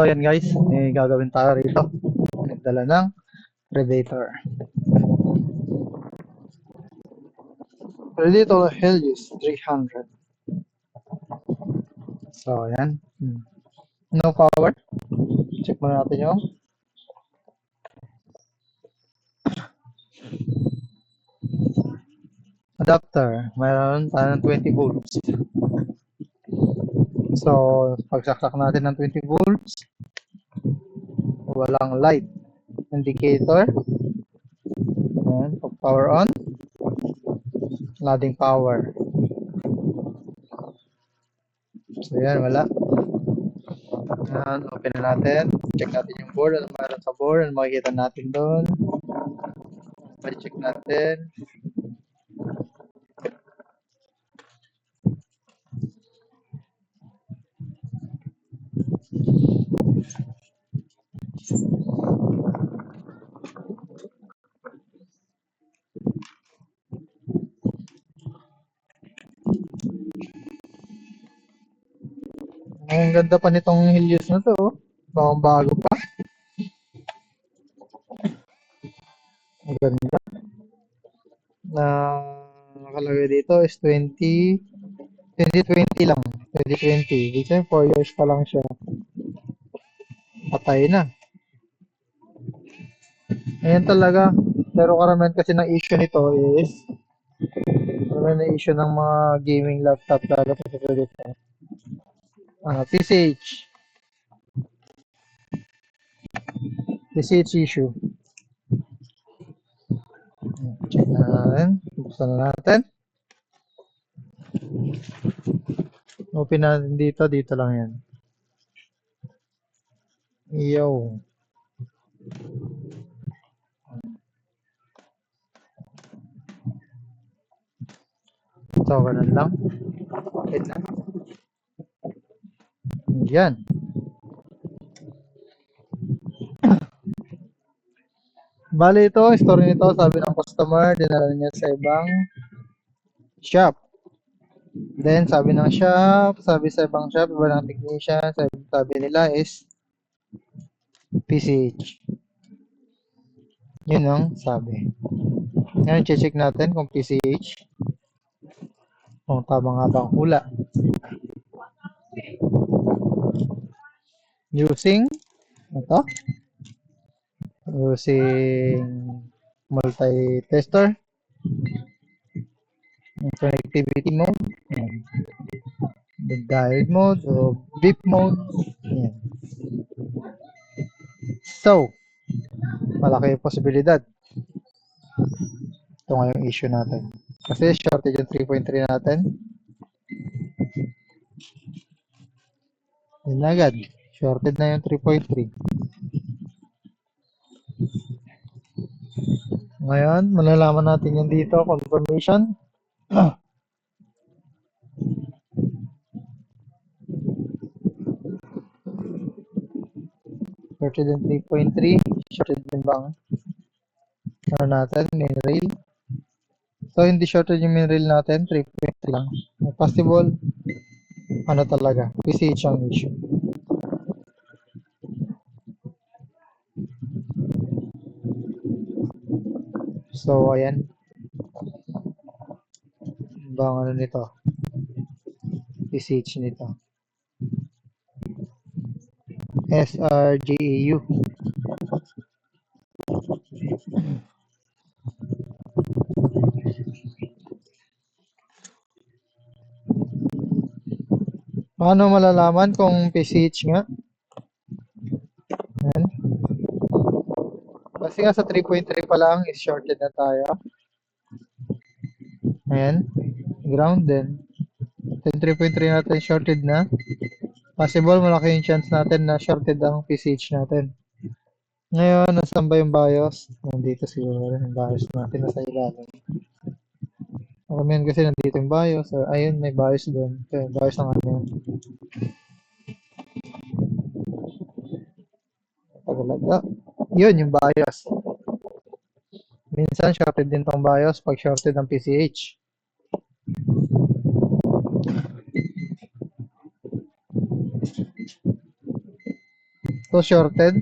So, ayan guys, may gagawin tayo rito. Nagdala ng Predator. Predator Helios 300. So, ayan. Hmm. No power. Check muna natin yung adapter. Mayroon tayo ng 20 volts. So, pagsaksak natin ng 20 volts, walang light indicator. Ayan, pag power on, loading power. So, yan, wala. Ayan, open na natin. Check natin yung board. Ano mayroon sa board? Ano makikita natin doon? check natin. Ang ganda pa nitong Helios na to. oh. Bago pa. Ang ganda. Na nakalagay dito is 20 2020 lang. 2020. Ibig sabihin 4 years pa lang siya. Patay na. Ayan talaga. Pero karamihan kasi ng issue nito is karamihan ng issue ng mga gaming laptop lalo sa Predator. Ah, PCH. PCH issue. Check natin. Buksan na natin. Open natin dito. Dito lang yan. Yo. So, ganun lang. Wait lang. Yan. Bali ito, story nito, sabi ng customer, dinala niya sa ibang shop. Then, sabi ng shop, sabi sa ibang shop, iba ng technician, sabi, sabi nila is PCH. Yun ang sabi. Ngayon, check natin kung PCH. Kung tama nga ba hula. Using, ito, using multi-tester, connectivity mode, yan. diode mode o beep mode. Yan. So, malaki yung posibilidad. Ito nga yung issue natin. Kasi shortage yung 3.3 natin. Yun agad. Shorted na yung 3.3. Ngayon, malalaman natin yan dito, confirmation. Shorted yung 3.3. Shorted din bang ano natin, main rail. So, hindi shorted yung main rail natin, 3.3 lang. Possible, ano talaga, PCH ang issue. So, ayan. Bang ano nito? PCH nito. SRGAU. Paano malalaman kung PCH nga? Ayan. Kasi nga sa 3.3 pa lang is shorted na tayo. Ayan. Ground din. Yung 3.3 natin shorted na. Possible malaki yung chance natin na shorted ang PCH natin. Ngayon, nasan ba yung BIOS? Nandito siguro rin yung BIOS natin nasa ilalim. Karamihan kasi nandito yung BIOS. Or, ayun, may BIOS doon. Kaya BIOS ang ano yun. Tagalaga. Yun, yung BIOS. Minsan, shorted din tong BIOS pag shorted ang PCH. So, shorted.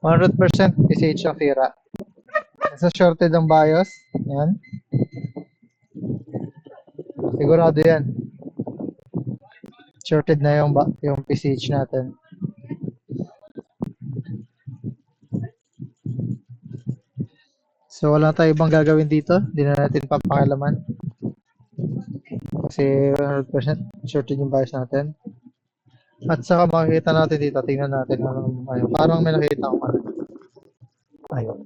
100% PCH ang tira. Sa shorted ang BIOS. Yan. Sigurado yan. Shorted na yung, yung PCH natin. So, wala tayo ibang gagawin dito. Hindi na natin papakilaman. Kasi 100% shorted yung bias natin. At saka makikita natin dito, tingnan natin ano, ayun, parang may nakita akong ano. Ayun.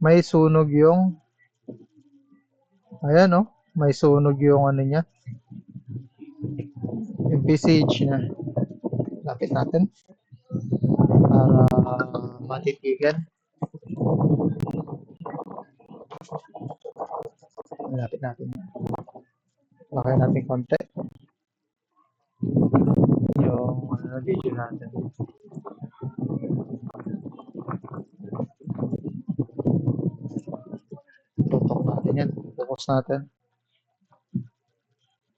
May sunog yung Ayan oh, may sunog yung ano niya. Yung PCH niya. Lapit natin. Para matitigan. Lapit natin. Lakay natin konti. Yung ano, video natin. Tutok natin yan. Focus natin.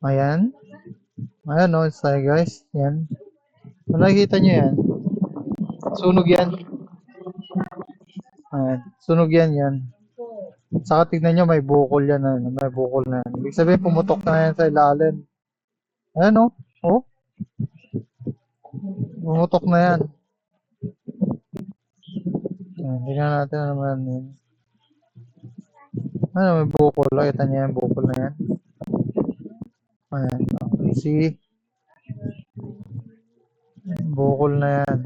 Ayan. Ayan o, oh, tayo guys. Yan. Kung nakikita nyo yan, sunog yan. Ayan. Sunog yan yan. Saka tignan nyo, may bukol yan. Ano, may bukol na yan. Ibig sabihin, pumutok na yan sa ilalim. Ayan o. Oh. Pumutok na yan. Ayan, tingnan natin ano naman yun. Ano, may bukol. Kita niya yung bukol na yan. Ayan. Okay. See? Bukol na yan.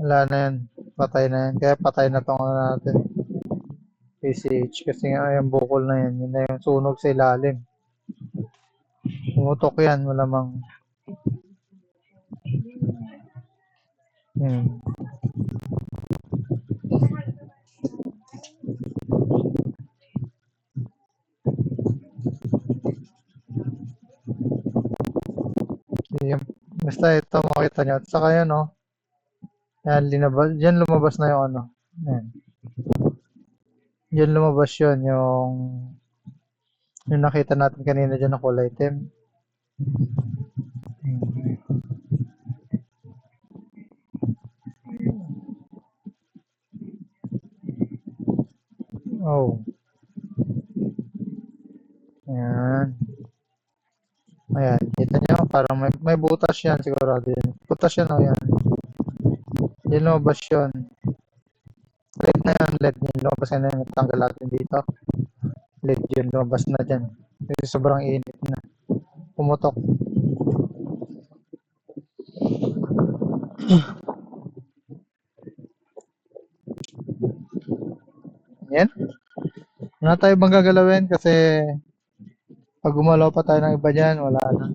Wala na yan. Patay na yan. Kaya patay na tong ano natin. PCH. Kasi nga yung bukol na yan. Yun na yung sunog sa ilalim. Pumutok yan. Malamang. Hmm. Basta ito, makita nyo. At saka yan, oh. Yan, linabas. Yan lumabas na yung ano. Yan. Yan lumabas yun, yung yung nakita natin kanina dyan na kulay itim. Oh. Ayan. Ayan, kita nyo, parang may, may butas yan sigurado yan. Butas yan o yan. Yan lumabas yun. LED na yan, LED yun. Lumabas na yan, tanggal natin dito. LED yun, lumabas na dyan. Kasi sobrang init na. Pumutok. Yan. Wala tayo bang gagalawin kasi pag gumalaw pa tayo ng iba dyan, wala na.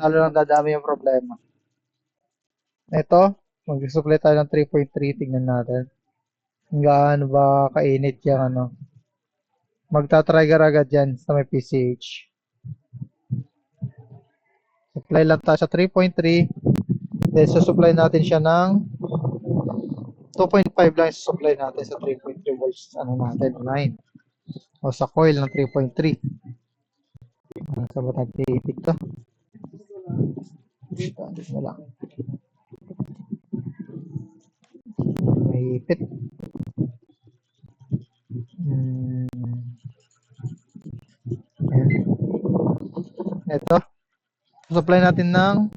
Lalo lang dadami yung problema. Ito, mag-supply tayo ng 3.3. Tingnan natin. Gaano ba kainit yung ano. Magta-trigger agad yan sa may PCH. Supply lang tayo sa 3.3. Then, susupply natin siya ng 2.5 lang yung supply natin sa 3.3 volts ano natin, line. O sa coil ng 3.3. Uh, sa ba tayo titik to? Ito, dito na lang. May ipit. Hmm. Ayan. Ito. Supply natin ng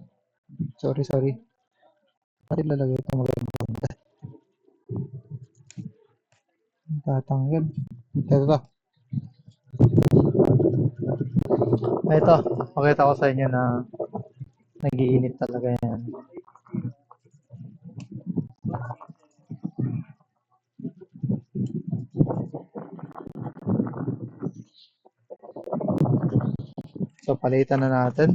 sorry, sorry. Pati lalagay ito maganda. Tatanggal. Ito to. Ito, pakita ko sa inyo na nagiinit talaga yan. So, palitan na natin.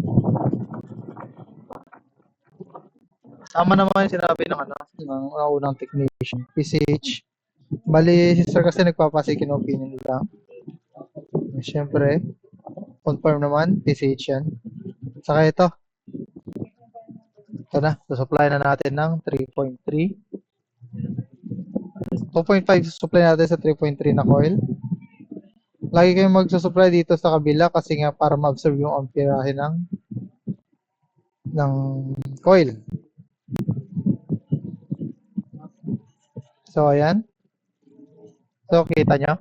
Tama naman yung sinabi ng ano, ng unang technician, PCH. Bali, si sir kasi nagpapasikin opinion lang. Siyempre, confirm naman, PCH yan. Saka ito. Ito na, supply na natin ng 3.3. 2.5 supply natin sa 3.3 na coil. Lagi kayong magsusupply dito sa kabila kasi nga para ma-absorb yung amperahe ng ng coil. So, ayan. So, kita nyo?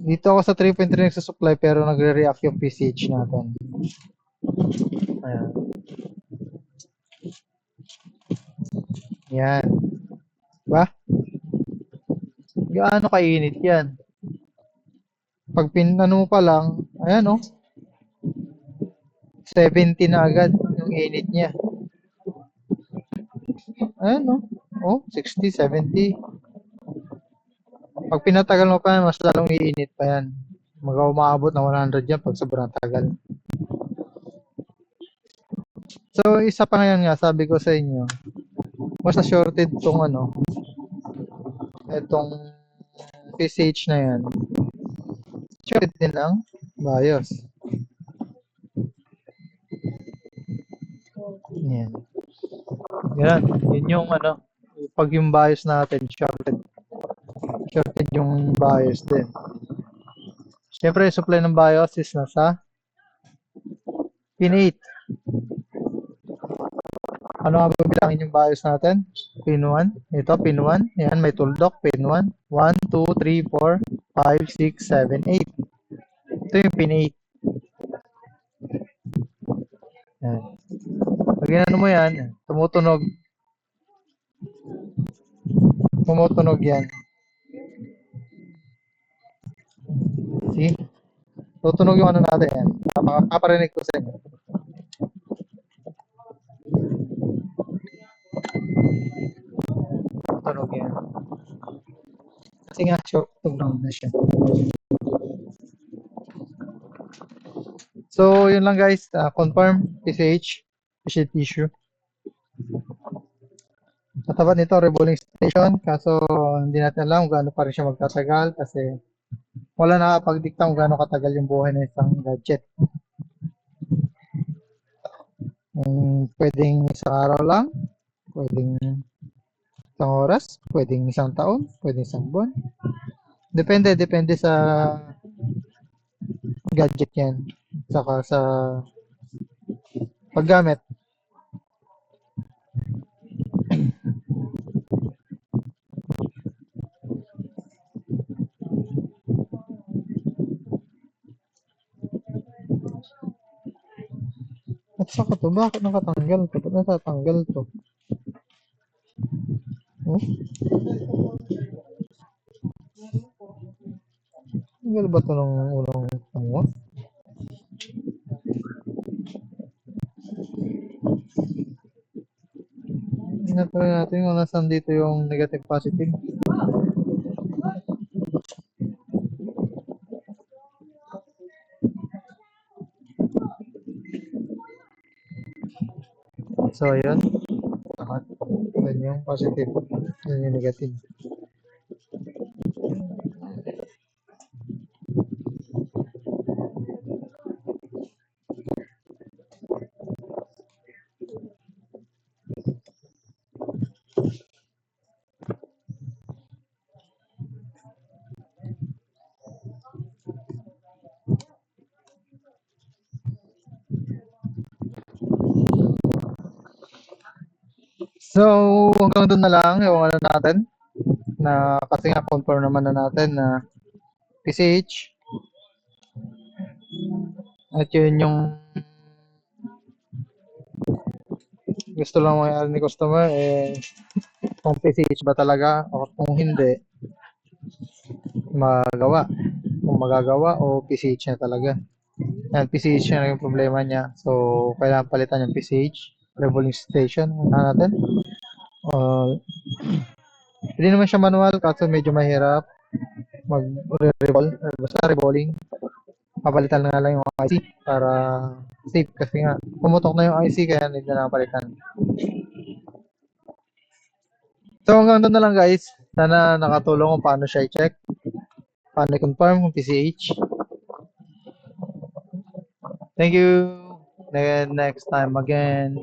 Dito ako sa 3.3 nagsusupply pero nagre-react yung PCH natin. Ayan. Yan. Gaano kainit yan? Pag pinano pa lang, ayan oh. 70 na agad yung init niya. Ayan oh. Oh, 60, 70. Pag pinatagal mo pa mas lalong iinit pa yan. Mag umaabot ng 100 yan pag sobrang tagal. So, isa pa ngayon nga, sabi ko sa inyo, mas na-shorted tong ano, itong PCH na yan. Shorted din ang BIOS. Yan. Yan. Yun yung ano, pag yung BIOS natin, shorted. Shorted yung BIOS din. Siyempre, yung supply ng BIOS is nasa pin 8. Ano nga ba bilangin yung BIOS natin? Pin 1. Ito, pin 1. Yan, may tuldok. Pin 1. 1, 2, 3, 4, 5, 6, 7, 8. Ito yung pin 8. Yan. Pag ano mo yan, tumutunog. Tumutunog yan. See? Tutunog yung ano natin yan. Ko sa inyo. Tunog yan. Kasi nga, short to ground na siya. So, yun lang guys. Uh, confirm, PCH, PCH issue. Katapat nito, revolving station. Kaso, hindi natin alam kung gaano pa rin siya magtatagal kasi wala nakapagdikta kung gaano katagal yung buhay ng isang gadget. Um, pwedeng isang araw lang, pwedeng isang oras, pwedeng isang taon, pwedeng isang buwan. Depende, depende sa gadget yan. Saka sa paggamit. At saka to, bakit nakatanggal to? Ba't natatanggal to? Oh? Tanggal ba to ng unang tango? Tingnan natin kung nasan dito yung negative positive. So, ayun. Takat. Yan yung positive. Yan So, hanggang doon na lang yung ano natin. Na kasi nga confirm naman na natin na PCH. At yun yung gusto lang mangyari ni customer eh kung PCH ba talaga o kung hindi magawa. Kung magagawa o PCH na talaga. Yan, PCH na yung problema niya. So, kailangan palitan yung PCH. Revolving station. Ano natin? Uh, hindi naman siya manual kaso medyo mahirap mag-revolve. Basta revolving. Papalitan na lang yung IC para safe kasi nga pumutok na yung IC kaya hindi na palitan. So hanggang doon na lang guys. Sana nakatulong kung paano siya i-check. Paano i-confirm kung PCH. Thank you. And next time again.